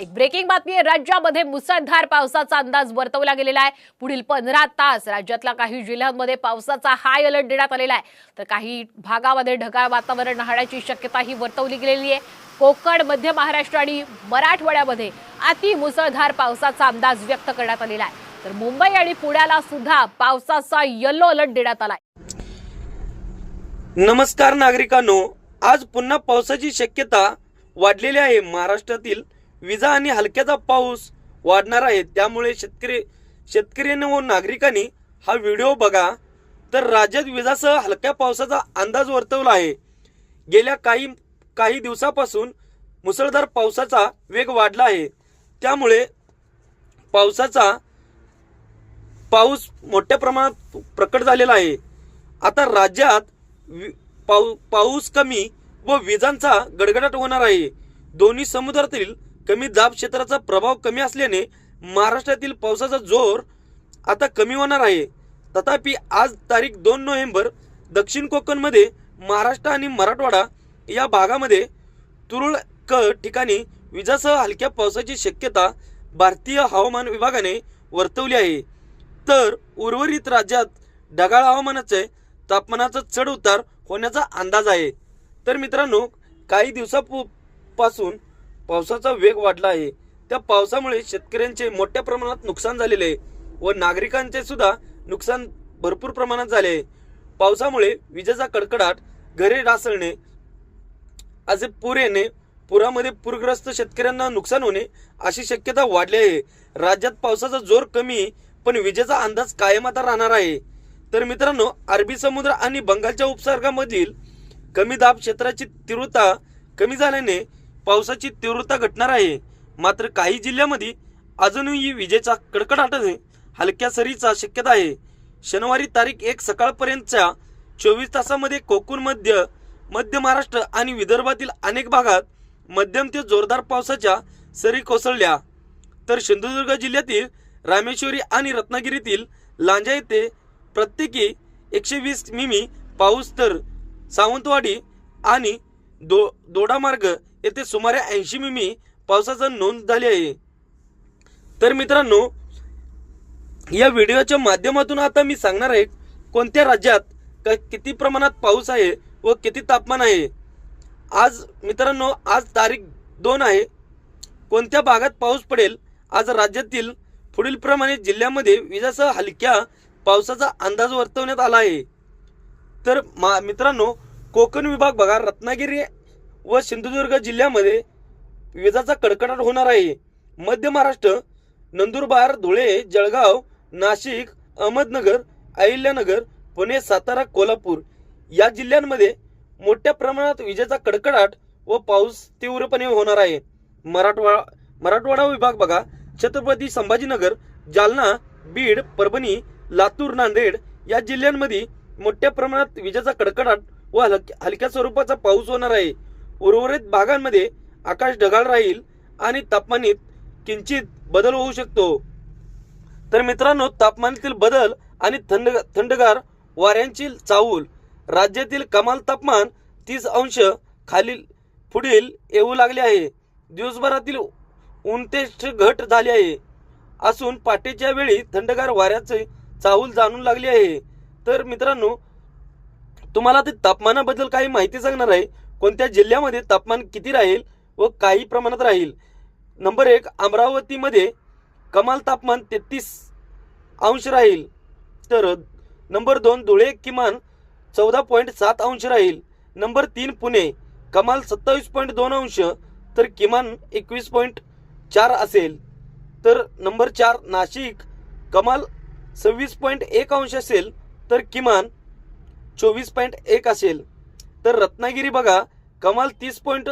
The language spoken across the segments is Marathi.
एक ब्रेकिंग बातमी आहे. राज्यामध्ये मुसळधार पावसाचा अंदाज वर्तवला गेलेला आहे. पुढील पंधरा तास राज्यातल्या काही जिल्ह्यांमध्ये पावसाचा हाय अलर्ट देण्यात आलेला आहे. तर काही भागामध्ये ढगाळ वातावरण राहण्याची शक्यता ही वर्तवली गेलेली आहे. कोकण मध्य महाराष्ट्र आणि मराठवाड्यामध्ये अति मुसळधार पावसाचा अंदाज व्यक्त करण्यात आलेला आहे. तर मुंबई आणि पुण्याला सुद्धा पावसाचा येलो अलर्ट देण्यात आलाय नमस्कार नागरिकांनो. आज पुन्हा पावसाची शक्यता वाढलेली आहे महाराष्ट्रातील. विजा आणि हलक्याचा पाऊस वाढणार आहे. त्यामुळे शेतकरी शेतकऱ्यांनी व नागरिकांनी हा व्हिडिओ बघा. तर राज्यात विजासह हलक्या पावसाचा अंदाज वर्तवला आहे. गेल्या काही काही दिवसापासून मुसळधार पावसाचा वेग वाढला आहे. त्यामुळे पावसाचा पाऊस मोठ्या प्रमाणात प्रकट झालेला आहे. आता राज्यात वि- पाऊ पाऊस कमी व विजांचा गडगडाट होणार आहे. दोन्ही समुद्रातील कमी दाब क्षेत्राचा प्रभाव कमी असल्याने महाराष्ट्रातील पावसाचा जोर आता कमी होणार आहे. तथापि आज तारीख दोन नोव्हेंबर दक्षिण कोकणमध्ये महाराष्ट्र आणि मराठवाडा या भागामध्ये तुरळक ठिकाणी विजासह हलक्या पावसाची शक्यता भारतीय हवामान विभागाने वर्तवली आहे. तर उर्वरित राज्यात ढगाळ हवामानाचे तापमानाचा चढ उतार होण्याचा अंदाज आहे. तर मित्रांनो काही दिवसापासून पावसाचा वेग वाढला आहे. त्या पावसामुळे शेतकऱ्यांचे मोठ्या प्रमाणात नुकसान झालेले आहे व नागरिकांचे सुद्धा नुकसान भरपूर प्रमाणात झाले आहे. पावसामुळे विजेचा कडकडाट घरे ढासळणे असे पूर येणे पुरामध्ये पूरग्रस्त शेतकऱ्यांना नुकसान होणे अशी शक्यता वाढली आहे. राज्यात पावसाचा जोर कमी पण विजेचा अंदाज कायम आता राहणार आहे. तर मित्रांनो अरबी समुद्र आणि बंगालच्या उपसर्गामधील कमी दाब क्षेत्राची तीव्रता कमी झाल्याने पावसाची तीव्रता घटणार आहे. मात्र काही जिल्ह्यामध्ये अजूनही विजेचा कडकडाटाने हलक्या सरीचा शक्यता आहे. शनिवारी तारीख एक सकाळपर्यंतच्या चोवीस तासामध्ये कोकण मध्य मध्य महाराष्ट्र आणि विदर्भातील अनेक भागात मध्यम ते जोरदार पावसाच्या सरी कोसळल्या. तर सिंधुदुर्ग जिल्ह्यातील रामेश्वरी आणि रत्नागिरीतील लांजा येथे प्रत्येकी एकशे वीस मिमी पाऊस तर सावंतवाडी आणि दो दोडामार्ग येथे सुमारे ऐंशी मिमी पावसाचा नोंद झाली आहे. तर मित्रांनो या व्हिडिओच्या माध्यमातून आता मी सांगणार आहे कोणत्या राज्यात का किती प्रमाणात पाऊस आहे व किती तापमान आहे. आज मित्रांनो आज तारीख दोन आहे. कोणत्या भागात पाऊस पडेल? आज राज्यातील पुढील प्रमाणे जिल्ह्यामध्ये विजासह हलक्या पावसाचा अंदाज वर्तवण्यात आला आहे. तर मा मित्रांनो कोकण विभाग बघा रत्नागिरी व सिंधुदुर्ग जिल्ह्यामध्ये विजाचा कडकडाट होणार आहे. मध्य महाराष्ट्र नंदुरबार धुळे जळगाव नाशिक अहमदनगर अहिल्यानगर पुणे सातारा कोल्हापूर या जिल्ह्यांमध्ये मोठ्या प्रमाणात विजेचा कडकडाट व पाऊस तीव्रपणे होणार आहे. मराठवाडा मराठवाडा विभाग बघा छत्रपती संभाजीनगर जालना बीड परभणी लातूर नांदेड या जिल्ह्यांमध्ये मोठ्या प्रमाणात विजेचा कडकडाट व हलक्या स्वरूपाचा पाऊस होणार आहे. उर्वरित भागांमध्ये आकाश ढगाळ राहील आणि तापमानात किंचित बदल होऊ शकतो. तर मित्रांनो तापमानातील बदल आणि थंड थंडगार वाऱ्यांची चाहूल राज्यातील कमाल तापमान तीस अंश खालील पुढील येऊ लागले आहे. दिवसभरातील उनतेष्ट घट झाली आहे. असून पाटेच्या वेळी थंडगार वाऱ्याचे चाहूल जाणून लागली आहे. तर मित्रांनो तुम्हाला ते तापमानाबद्दल काही माहिती सांगणार आहे. कोणत्या जिल्ह्यामध्ये तापमान किती राहील व काही प्रमाणात राहील? नंबर एक अमरावतीमध्ये कमाल तापमान तेहतीस अंश राहील. तर नंबर दोन धुळे किमान चौदा पॉईंट सात अंश राहील. नंबर तीन पुणे कमाल सत्तावीस पॉईंट दोन अंश तर किमान एकवीस पॉईंट चार असेल. तर नंबर चार नाशिक कमाल सव्वीस पॉईंट एक अंश असेल तर किमान चोवीस पॉईंट एक असेल. तर रत्नागिरी बघा कमाल तीस पॉईंट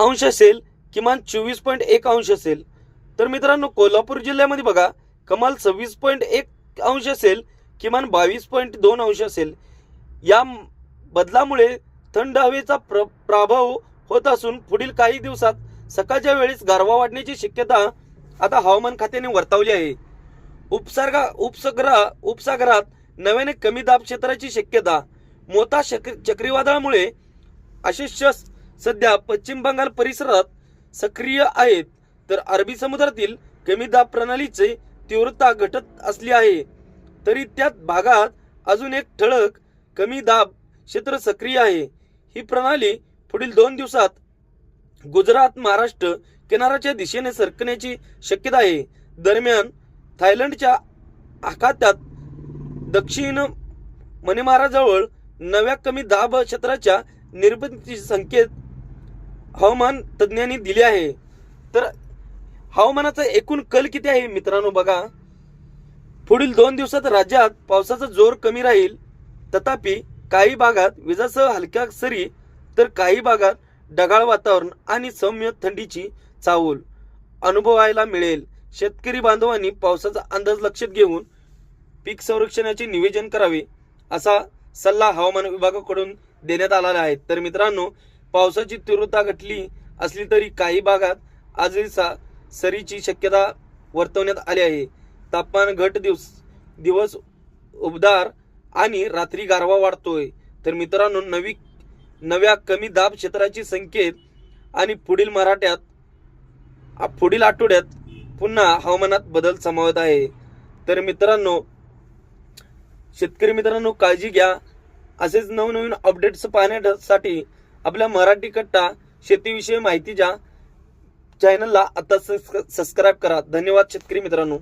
अंश असेल किमान चोवीस पॉईंट एक अंश असेल. तर मित्रांनो कोल्हापूर जिल्ह्यामध्ये बघा कमाल सव्वीस पॉईंट एक अंश असेल किमान बावीस पॉईंट दोन अंश असेल. या बदलामुळे थंड हवेचा प्र प्रभाव होत असून पुढील काही दिवसात सकाळच्या वेळेस गारवा वाढण्याची शक्यता आता हवामान खात्याने वर्तवली आहे. उपसर्गा उपसग्रा उपसागरात नव्याने कमी दाब क्षेत्राची शक्यता मोठा चक्रीवादळामुळे चक्रीवादळामुळे सध्या पश्चिम बंगाल परिसरात सक्रिय आहेत. तर अरबी समुद्रातील कमी दाब प्रणालीचे तीव्रता घटत असली आहे. तरी त्यात भागात अजून एक ठळक कमी दाब क्षेत्र सक्रिय आहे. ही प्रणाली पुढील दोन दिवसात गुजरात महाराष्ट्र किनाऱ्याच्या दिशेने सरकण्याची शक्यता आहे. दरम्यान थायलंडच्या आखात्यात दक्षिण मनेमाराजवळ नव्या कमी दाब क्षेत्राच्या निर्मितीचे संकेत हवामान तज्ज्ञांनी दिले आहे. तर हवामानाचा एकूण कल किती आहे मित्रांनो बघा. पुढील दोन दिवसात राज्यात पावसाचा जोर कमी राहील. तथापि काही भागात विजासह हलक्या सरी तर काही भागात ढगाळ वातावरण आणि सौम्य थंडीची चाहूल अनुभवायला मिळेल. शेतकरी बांधवांनी पावसाचा अंदाज लक्षात घेऊन पीक संरक्षणाचे नियोजन करावे असा सल्ला हवामान विभागाकडून देण्यात आलेला आहे तर मित्रांनो पावसाची तीव्रता घटली असली तरी काही भागात आजही सा सरीची शक्यता वर्तवण्यात आली आहे. तापमान घट दिवस दिवस उबदार आणि रात्री गारवा वाढतोय. तर मित्रांनो नवी नव्या कमी दाब क्षेत्राची संकेत आणि पुढील मराठ्यात पुढील आठवड्यात पुन्हा हवामानात बदल समावत आहे. तर मित्रांनो शेतकरी मित्रांनो काळजी घ्या. असेच नवनवीन अपडेट्स पाहण्यासाठी आपल्या मराठी कट्टा शेतीविषयी माहितीच्या चॅनलला आता सबस्क्राईब करा. धन्यवाद शेतकरी मित्रांनो.